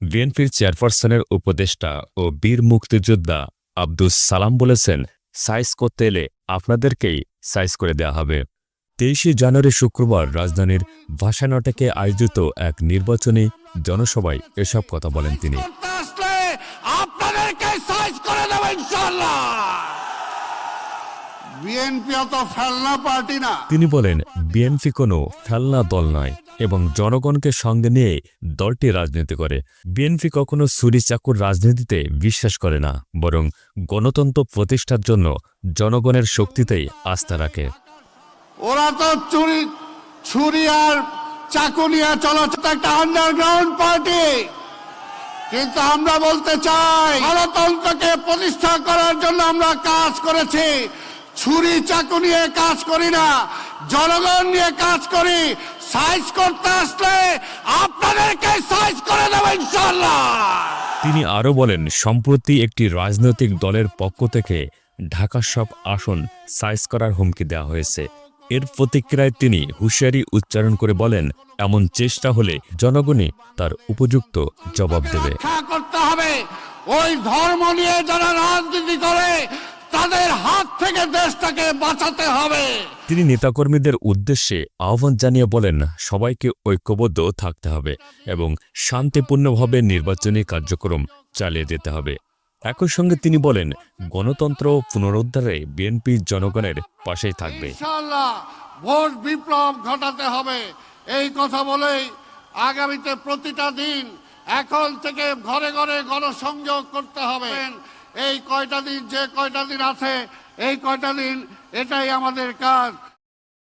বিএনপির চেয়ারপারসনের উপদেষ্টা ও বীর মুক্তিযোদ্ধা আব্দুস সালাম বলেছেন সাইজ করতে এলে আপনাদেরকেই সাইজ করে দেয়া হবে। তেইশে জানুয়ারি শুক্রবার রাজধানীর ভাষানটেকে আয়োজিত এক নির্বাচনী জনসভায় এসব কথা বলেন তিনি। তিনি বলেন বিএনপি কোনো ফেলনা দল নয়। এবং জনগণকে সঙ্গে নিয়ে দলটি রাজনীতি করে। বিএনপি কখনো সুরি চাকুর রাজনীতিতে বিশ্বাস করে না, বরং গণতন্ত্র প্রতিষ্ঠার জন্য জনগণের শক্তিতেই আস্থা রাখে। ওরা তো চুরি, ছুরি আর চাকু নিয়ে চলাচল একটা আন্ডারগ্রাউন্ড পার্টি কিন্তু আমরা বলতে চাই, গণতন্ত্রকে প্রতিষ্ঠা করার জন্য আমরা কাজ করেছি। ছুরি, চাকু নিয়ে কাজ করি না, জনগণ নিয়ে কাজ করি সাইজ করতে আসলে আপনাদেরকে সাইজ করে দেবো তিনি আরও বলেন সম্প্রতি একটি রাজনৈতিক দলের পক্ষ থেকে ঢাকা সব আসন সাইজ করার হুমকি দেওয়া হয়েছে। এর প্রতিক্রিয়ায় তিনি হুঁশিয়ারি উচ্চারণ করে বলেন এমন চেষ্টা হলে জনগণই তার উপযুক্ত জবাব দেবে। করতে হবে। ওই ধর্ম নিয়ে যারা রাজনীতি করে তাদের হাত থেকে দেশটাকে বাঁচাতে হবে। তিনি নেতাকর্মীদের উদ্দেশ্যে আহ্বান জানিয়ে বলেন সবাইকে ঐক্যবদ্ধ থাকতে হবে এবং শান্তিপূর্ণভাবে নির্বাচনী কার্যক্রম চালিয়ে যেতে হবে। একই সঙ্গে তিনি বলেন গণতন্ত্র পুনরুদ্ধারে বিএনপি জনগণের পাশেই থাকবে। ভোট বিপ্লব ঘটাতে হবে। এই কথা বলেই আগামীতে প্রতিটা দিন এখন থেকে ঘরে ঘরে গণসংযোগ করতে হবে। এই কয়টা দিন যে কয়টা দিন আছে এই কয়টা দিন এটাই আমাদের কাজ।